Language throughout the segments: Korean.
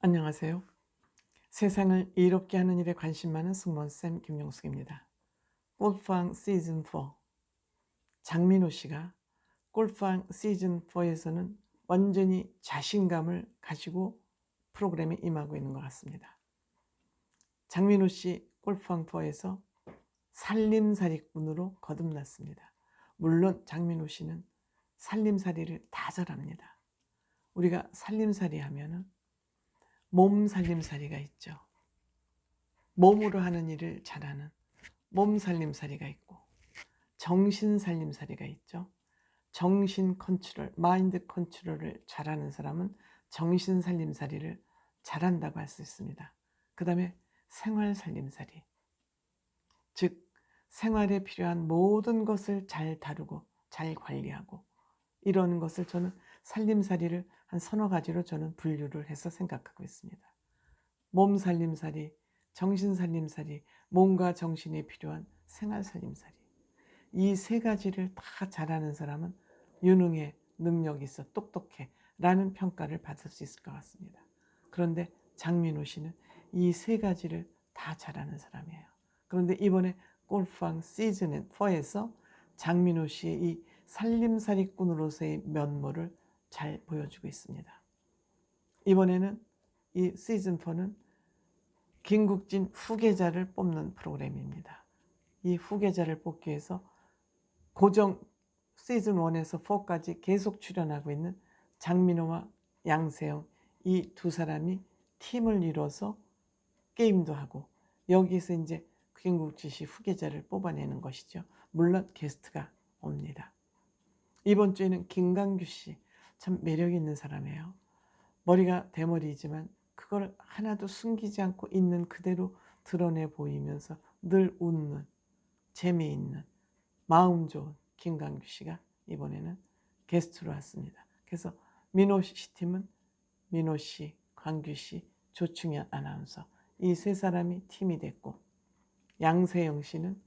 안녕하세요. 세상을 이롭게 하는 일에 관심 많은 승무원쌤 김용숙입니다. 골프왕 시즌 4 장민호 씨가 골프왕 시즌 4에서는 완전히 자신감을 가지고 프로그램에 임하고 있는 것 같습니다. 장민호 씨 골프왕 4에서 살림살이꾼으로 거듭났습니다. 물론 장민호 씨는 살림살이를 다 잘합니다. 우리가 살림살이 하면은 몸 살림살이가 있죠. 몸으로 하는 일을 잘하는 몸 살림살이가 있고 정신 살림살이가 있죠. 정신 컨트롤, 마인드 컨트롤을 잘하는 사람은 정신 살림살이를 잘한다고 할 수 있습니다. 그 다음에 생활 살림살이. 즉, 생활에 필요한 모든 것을 잘 다루고 잘 관리하고 이러는 것을 저는 살림살이를 한 서너 가지로 저는 분류를 해서 생각하고 있습니다. 몸 살림살이, 정신 살림살이, 몸과 정신이 필요한 생활 살림살이. 이 세 가지를 다 잘하는 사람은 유능해, 능력이 있어, 똑똑해 라는 평가를 받을 수 있을 것 같습니다. 그런데 장민호 씨는 이 세 가지를 다 잘하는 사람이에요. 그런데 이번에 골프왕 시즌 4에서 장민호 씨의 이 살림살이꾼으로서의 면모를 잘 보여주고 있습니다. 이번에는 이 시즌 4는 김국진 후계자를 뽑는 프로그램입니다. 이 후계자를 뽑기 위해서 고정 시즌 1에서 4까지 계속 출연하고 있는 장민호와 양세형 이 두 사람이 팀을 이뤄서 게임도 하고 여기서 이제 김국진 씨 후계자를 뽑아내는 것이죠. 물론 게스트가 옵니다. 이번 주에는 김강규 씨 참 매력 있는 사람이에요. 머리가 대머리이지만 그걸 하나도 숨기지 않고 있는 그대로 드러내 보이면서 늘 웃는 재미있는 마음 좋은 김강규 씨가 이번에는 게스트로 왔습니다. 그래서 민호 씨 팀은 민호 씨, 광규 씨, 조충현 아나운서 이 세 사람이 팀이 됐고 양세형 씨는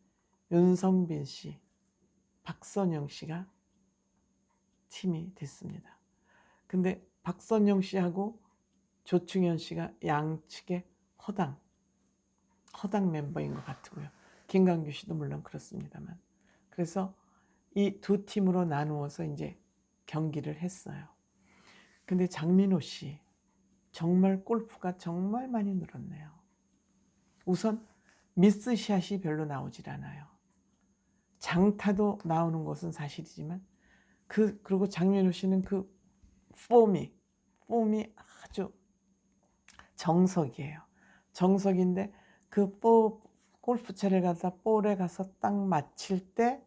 윤성빈 씨, 박선영 씨가 팀이 됐습니다. 근데 박선영 씨하고 조충현 씨가 양측의 허당, 허당 멤버인 것 같고요. 김강규 씨도 물론 그렇습니다만. 그래서 이 두 팀으로 나누어서 이제 경기를 했어요. 근데 장민호 씨, 정말 골프가 정말 많이 늘었네요. 우선 미스샷이 별로 나오질 않아요. 장타도 나오는 것은 사실이지만 그 그리고 장민호 씨는 그 폼이 폼이 아주 정석이에요. 정석인데 그 볼, 골프채를 갖다 볼에 가서 딱 맞힐 때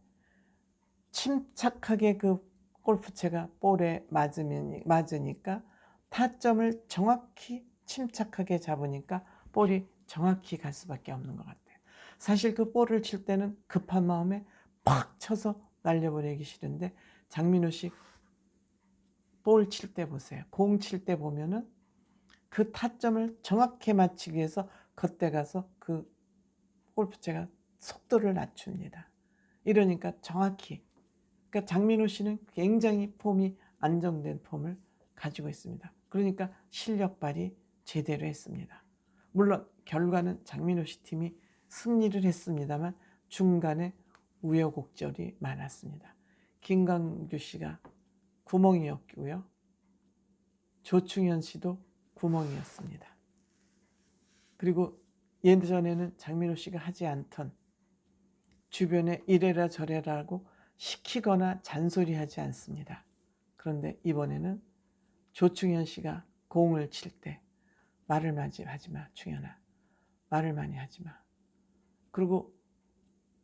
침착하게 그 골프채가 볼에 맞으면 맞으니까 타점을 정확히 침착하게 잡으니까 볼이 정확히 갈 수밖에 없는 것 같아요. 사실 그 볼을 칠 때는 급한 마음에 팍 쳐서 날려버리기 싫은데 장민호 씨 볼 칠 때 보세요. 공 칠 때 보면은 그 타점을 정확히 맞추기 위해서 겉에 가서 그 골프채가 속도를 낮춥니다. 이러니까 정확히 그러니까 장민호 씨는 굉장히 폼이 안정된 폼을 가지고 있습니다. 그러니까 실력 발휘 제대로 했습니다. 물론 결과는 장민호 씨 팀이 승리를 했습니다만 중간에 우여곡절이 많았습니다. 김강규 씨가 구멍이었고요. 조충현 씨도 구멍이었습니다. 그리고 예전에는 장민호 씨가 하지 않던 주변에 이래라 저래라 하고 시키거나 잔소리하지 않습니다. 그런데 이번에는 조충현 씨가 공을 칠 때 말을 많이 하지 마, 충현아. 말을 많이 하지 마. 그리고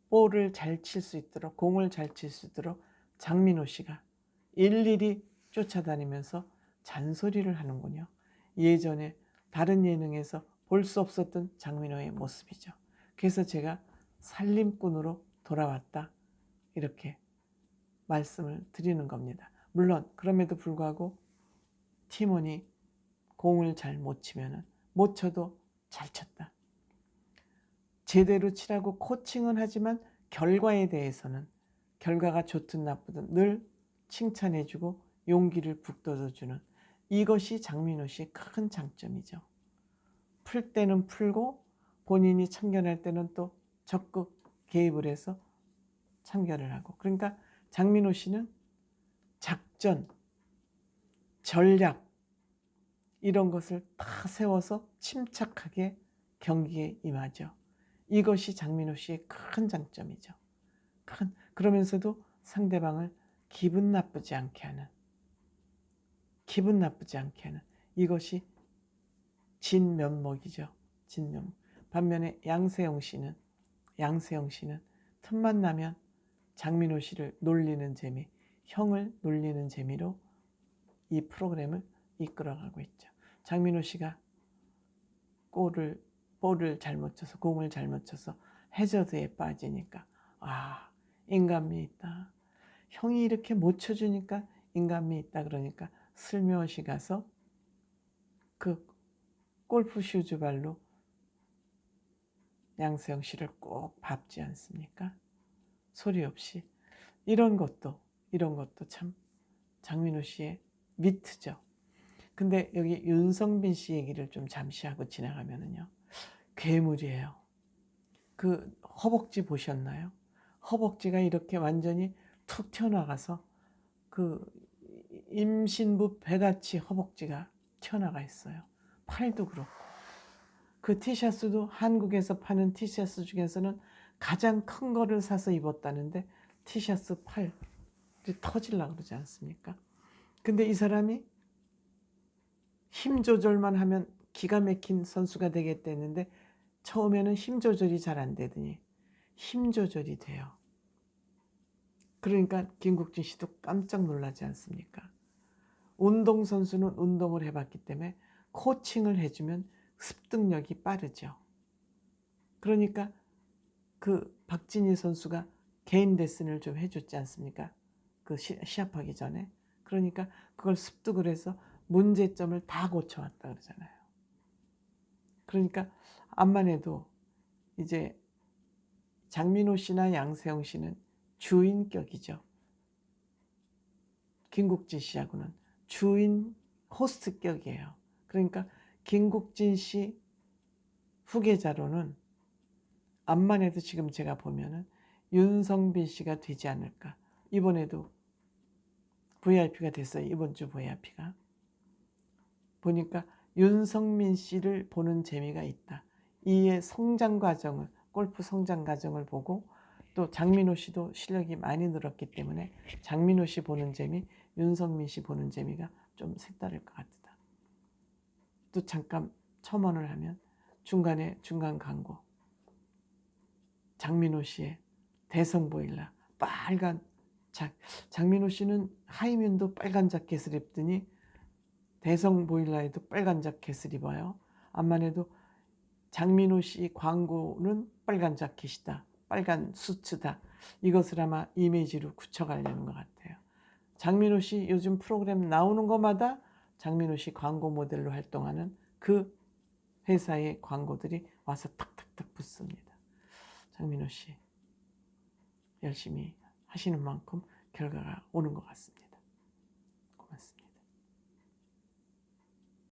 볼을 잘 칠 수 있도록 공을 잘 칠 수 있도록 장민호 씨가 일일이 쫓아다니면서 잔소리를 하는군요. 예전에 다른 예능에서 볼 수 없었던 장민호의 모습이죠. 그래서 제가 살림꾼으로 돌아왔다. 이렇게 말씀을 드리는 겁니다. 물론 그럼에도 불구하고 팀원이 공을 잘 못 치면은 못 쳐도 잘 쳤다. 제대로 치라고 코칭은 하지만 결과에 대해서는 결과가 좋든 나쁘든 늘 칭찬해주고 용기를 북돋아주는 이것이 장민호 씨의 큰 장점이죠. 풀 때는 풀고 본인이 참견할 때는 또 적극 개입을 해서 참견을 하고 그러니까 장민호 씨는 작전, 전략 이런 것을 다 세워서 침착하게 경기에 임하죠. 이것이 장민호 씨의 큰 장점이죠. 큰 그러면서도 상대방을 기분 나쁘지 않게 하는 기분 나쁘지 않게 하는 이것이 진면목이죠. 진면목. 반면에 양세형 씨는 양세형 씨는 틈만 나면 장민호 씨를 놀리는 재미, 형을 놀리는 재미로 이 프로그램을 이끌어가고 있죠. 장민호 씨가 골을 볼을 잘못 쳐서 공을 잘못 쳐서 해저드에 빠지니까 아 인간미 있다. 형이 이렇게 못 쳐주니까 인간미 있다 그러니까 슬며시 가서 그 골프 슈즈 발로 양세형 씨를 꼭 밟지 않습니까? 소리 없이 이런 것도 이런 것도 참 장민호 씨의 미트죠. 근데 여기 윤성빈 씨 얘기를 좀 잠시 하고 지나가면은요. 괴물이에요. 그 허벅지 보셨나요? 허벅지가 이렇게 완전히 툭 튀어나가서 그 임신부 배같이 허벅지가 튀어나가 있어요. 팔도 그렇고. 그 티셔츠도 한국에서 파는 티셔츠 중에서는 가장 큰 거를 사서 입었다는데 티셔츠 팔 터질라 그러지 않습니까? 근데 이 사람이 힘 조절만 하면 기가 막힌 선수가 되겠다는데 처음에는 힘 조절이 잘 안 되더니 힘 조절이 돼요. 그러니까 김국진 씨도 깜짝 놀라지 않습니까? 운동 선수는 운동을 해봤기 때문에 코칭을 해주면 습득력이 빠르죠. 그러니까 그 박진희 선수가 개인 레슨을 좀 해줬지 않습니까? 그 시, 시합하기 전에. 그러니까 그걸 습득을 해서 문제점을 다 고쳐왔다 그러잖아요. 그러니까 암만 해도 이제 장민호 씨나 양세형 씨는 주인격이죠. 김국진 씨하고는 주인 호스트격이에요. 그러니까 김국진 씨 후계자로는 암만 해도 지금 제가 보면은 윤성빈 씨가 되지 않을까. 이번에도 VIP가 됐어요. 이번 주 VIP가. 보니까 윤성민 씨를 보는 재미가 있다. 이의 성장 과정을, 골프 성장 과정을 보고 또 장민호 씨도 실력이 많이 늘었기 때문에 장민호 씨 보는 재미, 윤성민 씨 보는 재미가 좀 색다를 것 같다. 또 잠깐 첨언을 하면 중간에 중간 광고 장민호 씨의 대성 보일라 빨간 자, 장민호 씨는 하이면도 빨간 자켓을 입더니 대성 보일라에도 빨간 자켓을 입어요. 암만 해도 장민호 씨 광고는 빨간 자켓이다. 빨간 수츠다. 이것을 아마 이미지로 굳혀가려는 것 같아요. 장민호 씨 요즘 프로그램 나오는 것마다 장민호 씨 광고 모델로 활동하는 그 회사의 광고들이 와서 탁탁탁 붙습니다. 장민호 씨 열심히 하시는 만큼 결과가 오는 것 같습니다.